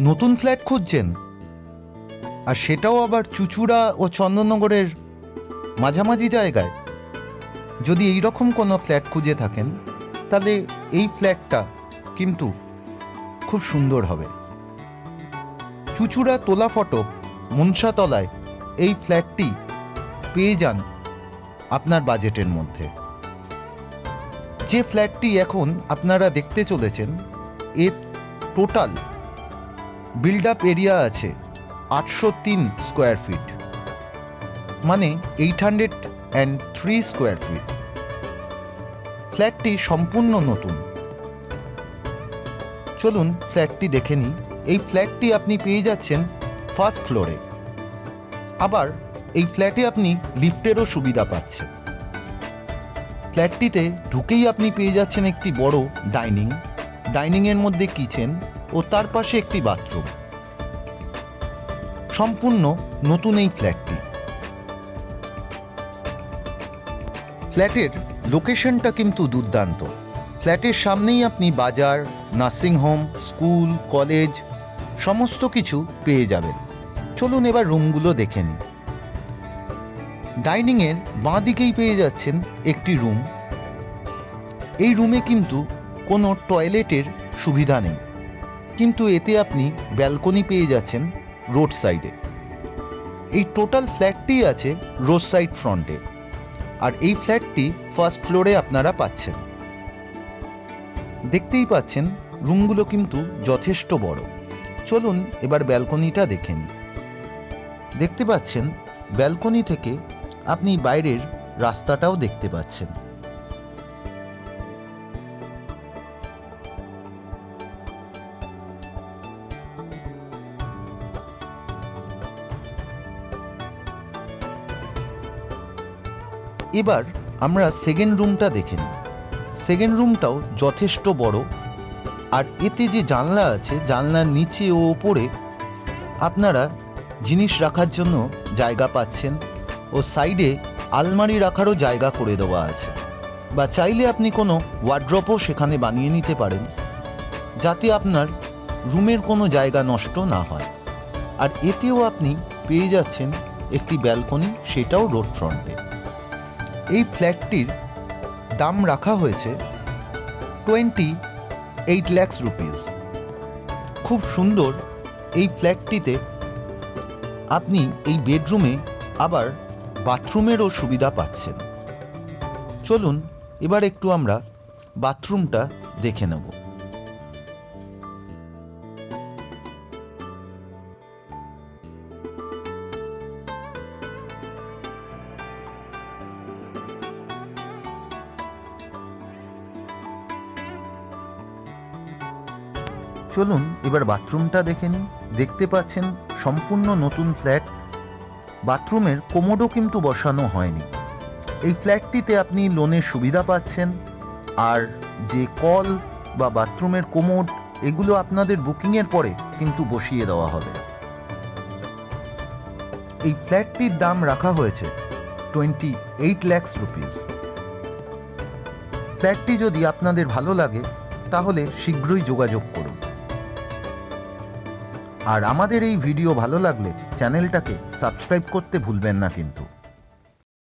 নতুন ফ্ল্যাট খুঁজছেন? আর সেটাও আবার চুচুড়া ও চন্দননগরের মাঝামাঝি জায়গায়। যদি এই রকম কোনো ফ্ল্যাট খুঁজে থাকেন, তাহলে এই ফ্ল্যাটটা কিন্তু খুব সুন্দর হবে। চুচুড়া তোলা ফটো মনসাতলায় এই ফ্ল্যাটটি পেয়ে যান আপনার বাজেটের মধ্যে। যে ফ্ল্যাটটি এখন আপনারা দেখতে চলেছেন, এর টোটাল বিল্ড আপ এরিয়া আছে আটশো তিন স্কোয়ার ফিট মানে eight hundred and three square feet ফ্ল্যাটটি সম্পূর্ণ নতুন। চলুন ফ্ল্যাটটি দেখে নিই। এই ফ্ল্যাটটি আপনি পেয়ে যাচ্ছেন ফার্স্ট ফ্লোরে আবার এই ফ্ল্যাটে আপনি লিফটেরও সুবিধা পাচ্ছেন। ফ্ল্যাটটিতে ঢুকেই আপনি পেয়ে যাচ্ছেন একটি বড় ডাইনিং ডাইনিংয়ের মধ্যে কিচেন ও তার পাশে একটি বাথরুম। সম্পূর্ণ নতুন এই ফ্ল্যাটটি। ফ্ল্যাটের লোকেশনটা কিন্তু দুর্দান্ত। ফ্ল্যাটের সামনেই আপনি বাজার নার্সিংহোম স্কুল, কলেজ, সমস্ত কিছু পেয়ে যাবেন। চলুন এবার রুমগুলো দেখে নিই। ডাইনিংয়ের বাঁ দিকেই পেয়ে যাচ্ছেন একটি রুম। এই রুমে কিন্তু কোনো টয়লেটের সুবিধা নেই। কিন্তু এতে আপনি ব্যালকনি পেয়ে যাচ্ছেন রোড সাইডে। এই টোটাল ফ্ল্যাটটি আছে রোড সাইড ফ্রন্টে। আর এই ফ্ল্যাটটি ফার্স্ট ফ্লোরে আপনারা পাচ্ছেন। দেখতেই পাচ্ছেন, রুমগুলো কিন্তু যথেষ্ট বড়। চলুন এবার ব্যালকনিটা দেখে নিই। দেখতে পাচ্ছেন, ব্যালকনি থেকে আপনি বাইরের রাস্তাটাও দেখতে পাচ্ছেন। এবার আমরা সেকেন্ড রুমটা দেখে নিই। সেকেন্ড রুমটাও যথেষ্ট বড়। আর এতে যে জানলা আছে, জানলার নিচে ও ওপরে আপনারা জিনিস রাখার জন্য জায়গা পাচ্ছেন ও সাইডে আলমারি রাখারও জায়গা করে দেওয়া আছে। বা চাইলে আপনি কোনো ওয়ার্ড্রপও সেখানে বানিয়ে নিতে পারেন, যাতে আপনার রুমের কোনো জায়গা নষ্ট না হয়। আর এতেও আপনি পেয়ে যাচ্ছেন একটি ব্যালকনি সেটাও রোড ফ্রন্টে এই ফ্ল্যাটটির দাম রাখা হয়েছে টোয়েন্টি এইট ল্যাক্স রুপিস খুব সুন্দর এই ফ্ল্যাটটিতে আপনি এই বেডরুমে আবার বাথরুমেরও সুবিধা পাচ্ছেন। চলুন, এবার একটু আমরা বাথরুমটা দেখে নেব। চলুন এবার বাথরুমটা দেখে নিই। দেখতে পাচ্ছেন সম্পূর্ণ নতুন ফ্ল্যাট। বাথরুমের কোমোডও কিন্তু বসানো হয়নি। এই ফ্ল্যাটটিতে আপনি লোনের সুবিধা পাচ্ছেন। আর যে কল বা বাথরুমের কোমোড, এগুলো আপনাদের বুকিংয়ের পরে কিন্তু বসিয়ে দেওয়া হবে। এই ফ্ল্যাটটির দাম রাখা হয়েছে টোয়েন্টি এইট ল্যাক্স রুপিস। ফ্ল্যাটটি যদি আপনাদের ভালো লাগে, তাহলে শীঘ্রই যোগাযোগ করুন। আর আমাদের এই ভিডিও ভালো লাগলে চ্যানেলটাকে সাবস্ক্রাইব করতে ভুলবেন না কিন্তু।